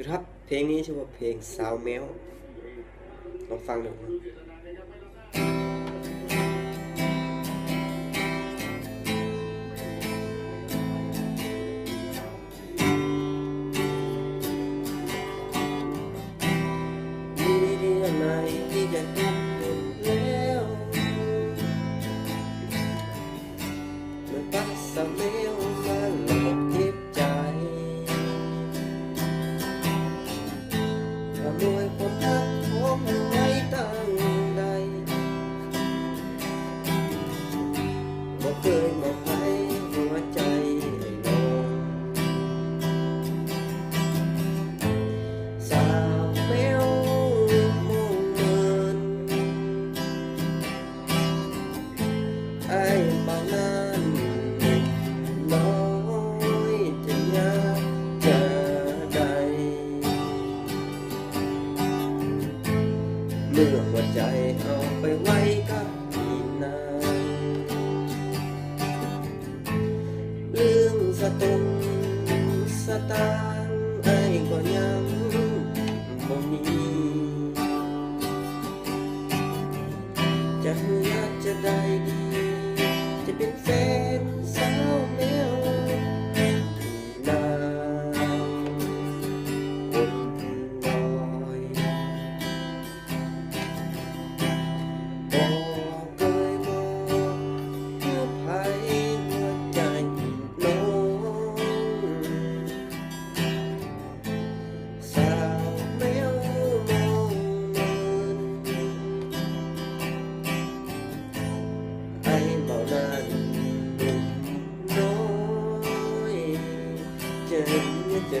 คือครับ เพลงนี้ชื่อว่าเพลงสาวแมวลองฟังดูครับมีเรื่องไหนที่จะ เมื่อหัวใจเอาไปไว้กับพี่นางเรื่องสตุงสตางไอ้ก็ยังบ่มีจะเมื่อจะได้ดีจะเป็นแฟน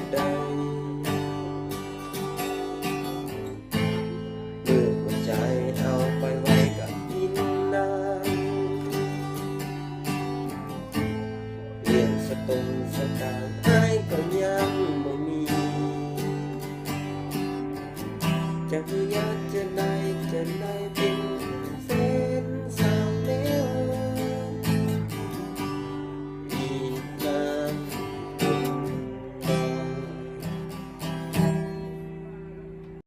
จะได้เมื่อหัวใจเอาไปไว้กับดินน้ำเรียนสตงสตางค์ให้ก็ยังบ่มีจะพยายา